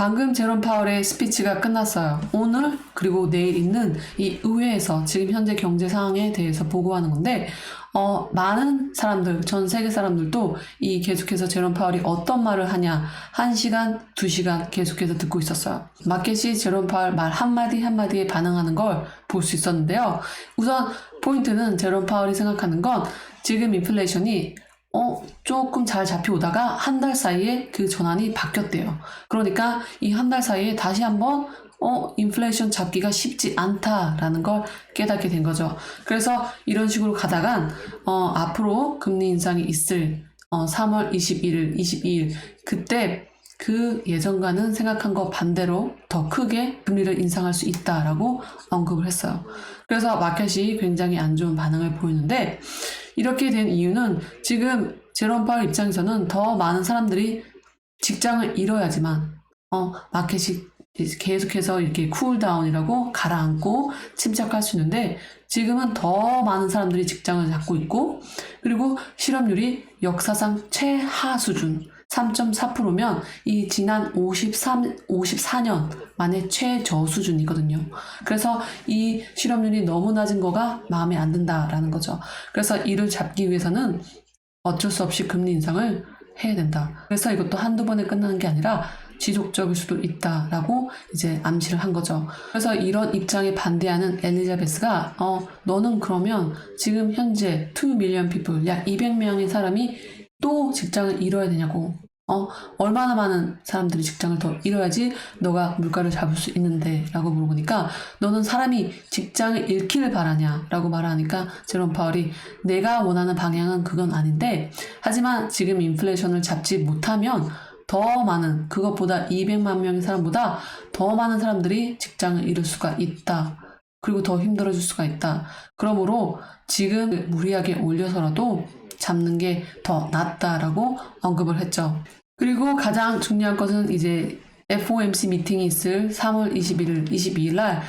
방금 제롬 파월의 스피치가 끝났어요. 오늘 그리고 내일 있는 이 의회에서 지금 현재 경제 상황에 대해서 보고하는 건데 어, 많은 사람들, 전 세계 사람들도 이 계속해서 제롬 파월이 어떤 말을 하냐, 한 시간, 두 시간 계속해서 듣고 있었어요. 마켓이 제롬 파월 말 한마디 한마디에 반응하는 걸 볼 수 있었는데요. 우선 포인트는 제롬 파월이 생각하는 건 지금 인플레이션이 어, 조금 잘 잡혀오다가 한 달 사이에 그 전환이 바뀌었대요. 그러니까 이 한 달 사이에 다시 한번 어, 인플레이션 잡기가 쉽지 않다라는 걸 깨닫게 된 거죠. 그래서 이런 식으로 가다간 어, 앞으로 금리 인상이 있을 어, 3월 21일, 22일 그때 그 예전과는 생각한 것 반대로 더 크게 금리를 인상할 수 있다라고 언급을 했어요. 그래서 마켓이 굉장히 안 좋은 반응을 보이는데 이렇게 된 이유는 지금 제롬 파월 입장에서는 더 많은 사람들이 직장을 잃어야지만 어 마켓이 계속해서 이렇게 쿨다운이라고 가라앉고 침착할 수 있는데 지금은 더 많은 사람들이 직장을 잡고 있고 그리고 실업률이 역사상 최하 수준 3.4%면 이 지난 53, 54년 만에 최저 수준이거든요. 그래서 이 실업률이 너무 낮은 거가 마음에 안 든다라는 거죠. 그래서 이를 잡기 위해서는 어쩔 수 없이 금리 인상을 해야 된다. 그래서 이것도 한두 번에 끝나는 게 아니라 지속적일 수도 있다라고 이제 암시를 한 거죠. 그래서 이런 입장에 반대하는 엘리자베스가 어 너는 그러면 지금 현재 2 밀리언 피플 약 200명의 사람이 또 직장을 잃어야 되냐고. 어 얼마나 많은 사람들이 직장을 더 잃어야지 너가 물가를 잡을 수 있는데 라고 물어보니까 너는 사람이 직장을 잃기를 바라냐 라고 말하니까 제롬 파월이 내가 원하는 방향은 그건 아닌데 하지만 지금 인플레이션을 잡지 못하면 더 많은 그것보다 200만 명의 사람보다 더 많은 사람들이 직장을 잃을 수가 있다. 그리고 더 힘들어질 수가 있다. 그러므로 지금 무리하게 올려서라도 잡는 게 더 낫다라고 언급을 했죠. 그리고 가장 중요한 것은 이제 FOMC 미팅이 있을 3월 21일, 22일 날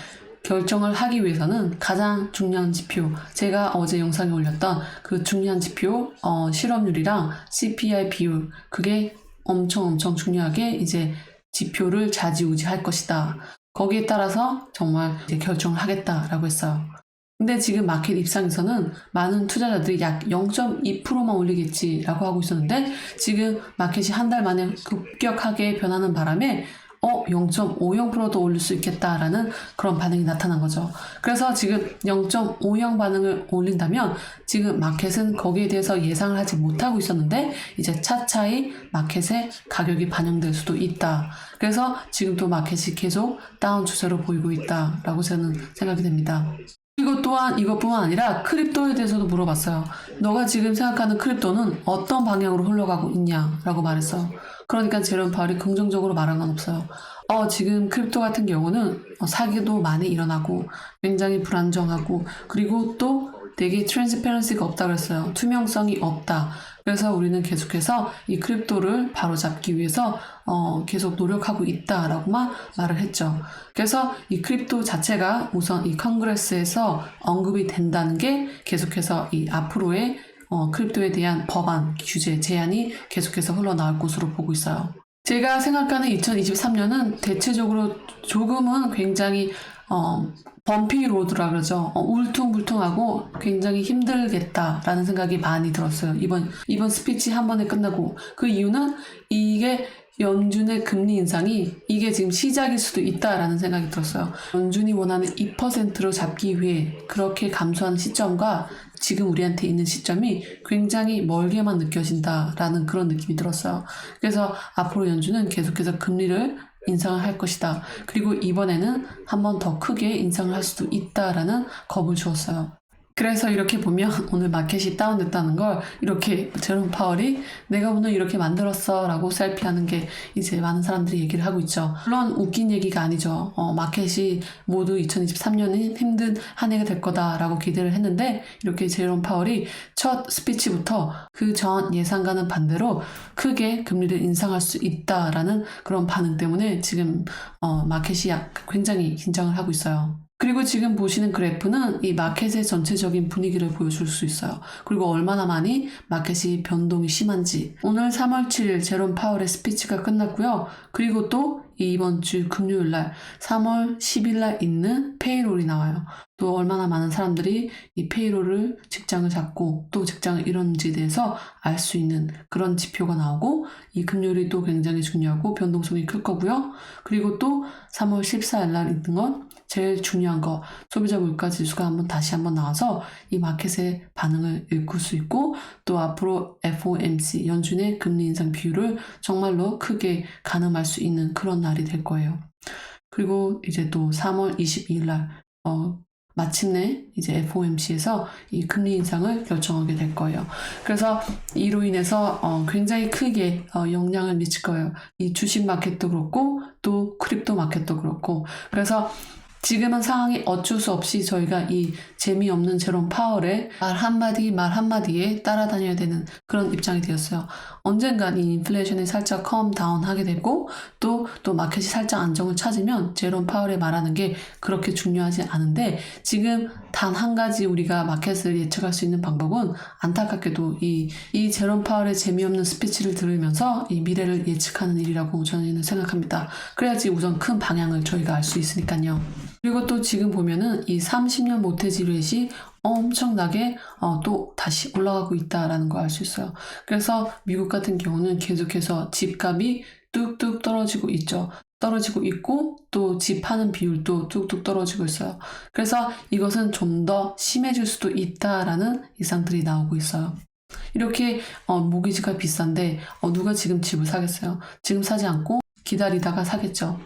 결정을 하기 위해서는 가장 중요한 지표, 제가 어제 영상에 올렸던 그 중요한 지표, 어, 실업률이랑 CPI 비율, 그게 엄청 엄청 중요하게 이제 지표를 좌지우지 할 것이다. 거기에 따라서 정말 이제 결정을 하겠다라고 했어요. 근데 지금 마켓 입장에서는 많은 투자자들이 약 0.2%만 올리겠지라고 하고 있었는데 지금 마켓이 한 달 만에 급격하게 변하는 바람에 어, 0.50%도 올릴 수 있겠다라는 그런 반응이 나타난 거죠. 그래서 지금 0.50 반응을 올린다면 지금 마켓은 거기에 대해서 예상을 하지 못하고 있었는데 이제 차차히 마켓에 가격이 반영될 수도 있다. 그래서 지금도 마켓이 계속 다운 추세로 보이고 있다라고 저는 생각이 됩니다. 그리고 또한 이것뿐만 아니라 크립토에 대해서도 물어봤어요. 너가 지금 생각하는 크립토는 어떤 방향으로 흘러가고 있냐라고 말했어요. 그러니까 제롬 파월이 긍정적으로 말한 건 없어요. 어, 지금 크립토 같은 경우는 어, 사기도 많이 일어나고 굉장히 불안정하고 그리고 또 되게 트랜스페런시가 없다 그랬어요. 투명성이 없다. 그래서 우리는 계속해서 이 크립토를 바로잡기 위해서 어, 계속 노력하고 있다라고만 말을 했죠. 그래서 이 크립토 자체가 우선 이 컨그레스에서 언급이 된다는 게 계속해서 이 앞으로의 어, 크립토에 대한 법안, 규제, 제한이 계속해서 흘러나올 것으로 보고 있어요. 제가 생각하는 2023년은 대체적으로 조금은 굉장히 어, 범피 로드라 그러죠. 어, 울퉁불퉁하고 굉장히 힘들겠다라는 생각이 많이 들었어요. 이번 이번 스피치 한 번에 끝나고 그 이유는 이게 연준의 금리 인상이 이게 지금 시작일 수도 있다라는 생각이 들었어요. 연준이 원하는 2%로 잡기 위해 그렇게 감소하는 시점과 지금 우리한테 있는 시점이 굉장히 멀게만 느껴진다라는 그런 느낌이 들었어요. 그래서 앞으로 연준은 계속해서 금리를 인상을 할 것이다. 그리고 이번에는 한 번 더 크게 인상을 할 수도 있다라는 겁을 주었어요. 그래서 이렇게 보면 오늘 마켓이 다운됐다는 걸 이렇게 제롬 파월이 내가 오늘 이렇게 만들었어 라고 셀피하는 게 이제 많은 사람들이 얘기를 하고 있죠. 물론 웃긴 얘기가 아니죠. 어, 마켓이 모두 2023년이 힘든 한 해가 될 거다라고 기대를 했는데 이렇게 제롬 파월이 첫 스피치부터 그 전 예상과는 반대로 크게 금리를 인상할 수 있다라는 그런 반응 때문에 지금 어, 마켓이 약- 굉장히 긴장을 하고 있어요. 그리고 지금 보시는 그래프는 이 마켓의 전체적인 분위기를 보여줄 수 있어요. 그리고 얼마나 많이 마켓이 변동이 심한지. 오늘 3월 7일 제롬 파월의 스피치가 끝났고요. 그리고 또 이번 주 금요일 날 3월 10일 날 있는 페이롤이 나와요. 또 얼마나 많은 사람들이 이 페이롤을 직장을 잡고 또 직장을 잃었는지에 대해서 알 수 있는 그런 지표가 나오고 이 금요일이 또 굉장히 중요하고 변동성이 클 거고요. 그리고 또 3월 14일 날 있는 건 제일 중요한 거 소비자 물가 지수가 한번 다시 한번 나와서 이 마켓의 반응을 읽을 수 있고 또 앞으로 FOMC 연준의 금리 인상 비율을 정말로 크게 가늠할 수 있는 그런 날이 될 거예요. 그리고 이제 또 3월 22일 날 어, 마침내 이제 FOMC에서 이 금리 인상을 결정하게 될 거예요. 그래서 이로 인해서 어, 굉장히 크게 어, 영향을 미칠 거예요. 이 주식 마켓도 그렇고 또 크립토 마켓도 그렇고 그래서 지금은 상황이 어쩔 수 없이 저희가 이 재미없는 제롬 파월의 말 한마디 말 한마디에 따라다녀야 되는 그런 입장이 되었어요. 언젠간 이 인플레이션이 살짝 컴 다운 하게 되고 또, 또 마켓이 살짝 안정을 찾으면 제롬 파월의 말하는 게 그렇게 중요하지 않은데 지금 단 한 가지 우리가 마켓을 예측할 수 있는 방법은 안타깝게도 이, 이 제롬 파월의 재미없는 스피치를 들으면서 이 미래를 예측하는 일이라고 저는 생각합니다. 그래야지 우선 큰 방향을 저희가 알 수 있으니까요. 그리고 또 지금 보면은 이 30년 모태지 렛이 엄청나게 어, 또 다시 올라가고 있다라는 걸 알 수 있어요. 그래서 미국 같은 경우는 계속해서 집값이 뚝뚝 떨어지고 있죠. 떨어지고 있고 또집 파는 비율도 뚝뚝 떨어지고 있어요. 그래서 이것은 좀 더 심해질 수도 있다라는 이상들이 나오고 있어요. 이렇게 어, 모기지가 비싼데 어, 누가 지금 집을 사겠어요? 지금 사지 않고 기다리다가 사겠죠.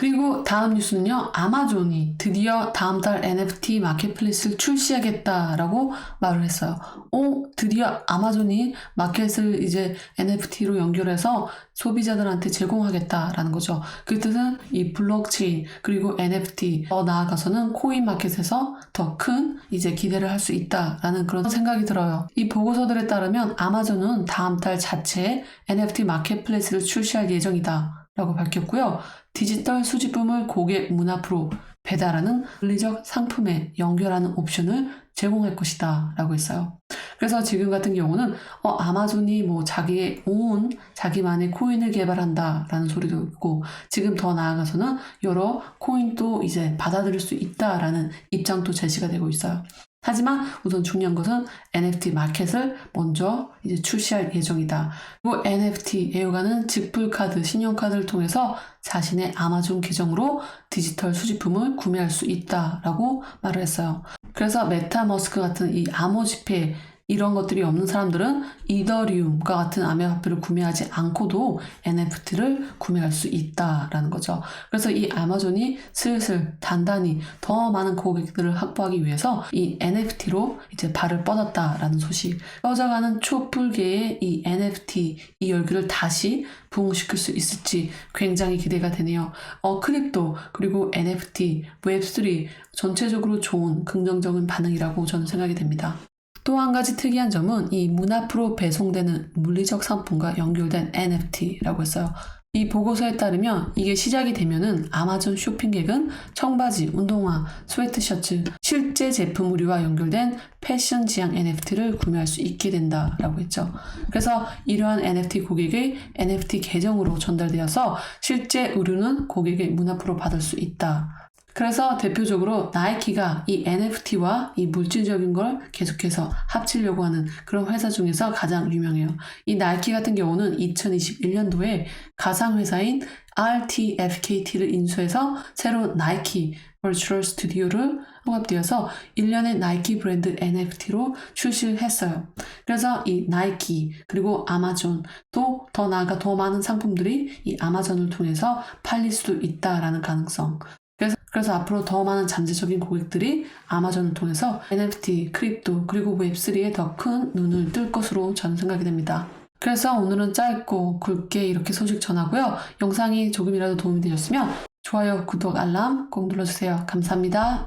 그리고 다음 뉴스는요, 아마존이 드디어 다음 달 NFT 마켓플레이스를 출시하겠다라고 말을 했어요. 오, 드디어 아마존이 마켓을 이제 NFT로 연결해서 소비자들한테 제공하겠다라는 거죠. 그 뜻은 이 블록체인, 그리고 NFT, 더 나아가서는 코인 마켓에서 더 큰 이제 기대를 할 수 있다라는 그런 생각이 들어요. 이 보고서들에 따르면 아마존은 다음 달 자체에 NFT 마켓플레이스를 출시할 예정이다. 라고 밝혔고요. 디지털 수집품을 고객 문 앞으로 배달하는 물리적 상품에 연결하는 옵션을 제공할 것이다 라고 했어요. 그래서 지금 같은 경우는 어, 아마존이 뭐 자기의 온 자기만의 코인을 개발한다 라는 소리도 있고 지금 더 나아가서는 여러 코인도 이제 받아들일 수 있다 라는 입장도 제시가 되고 있어요. 하지만 우선 중요한 것은 NFT 마켓을 먼저 이제 출시할 예정이다. 그리고 NFT 애호가는 직불카드, 신용카드를 통해서 자신의 아마존 계정으로 디지털 수집품을 구매할 수 있다라고 말을 했어요. 그래서 메타머스크 같은 이 암호 지폐 이런 것들이 없는 사람들은 이더리움과 같은 암호화폐를 구매하지 않고도 NFT를 구매할 수 있다라는 거죠. 그래서 이 아마존이 슬슬 단단히 더 많은 고객들을 확보하기 위해서 이 NFT로 이제 발을 뻗었다라는 소식. 꺼져가는 촛불계의 이 NFT 이 열기를 다시 부흥시킬 수 있을지 굉장히 기대가 되네요. 어, 크립토 그리고 NFT, 웹3 전체적으로 좋은 긍정적인 반응이라고 저는 생각이 됩니다. 또 한 가지 특이한 점은 이 문 앞으로 배송되는 물리적 상품과 연결된 NFT라고 했어요. 이 보고서에 따르면 이게 시작이 되면은 아마존 쇼핑객은 청바지, 운동화, 스웨트셔츠, 실제 제품 의류와 연결된 패션 지향 NFT를 구매할 수 있게 된다라고 했죠. 그래서 이러한 NFT 고객의 NFT 계정으로 전달되어서 실제 의류는 고객의 문 앞으로 받을 수 있다. 그래서 대표적으로 나이키가 이 NFT와 이 물질적인 걸 계속해서 합치려고 하는 그런 회사 중에서 가장 유명해요. 이 나이키 같은 경우는 2021년도에 가상회사인 RTFKT를 인수해서 새로운 나이키 버추얼 스튜디오를 통합되어서 1년의 나이키 브랜드 NFT로 출시를 했어요. 그래서 이 나이키 그리고 아마존 또 더 나아가 더 많은 상품들이 이 아마존을 통해서 팔릴 수도 있다라는 가능성 그래서, 그래서 앞으로 더 많은 잠재적인 고객들이 아마존을 통해서 NFT, 크립토, 그리고 웹3에 더 큰 눈을 뜰 것으로 저는 생각이 됩니다. 그래서 오늘은 짧고 굵게 이렇게 소식 전하고요. 영상이 조금이라도 도움이 되셨으면 좋아요, 구독, 알람 꼭 눌러주세요. 감사합니다.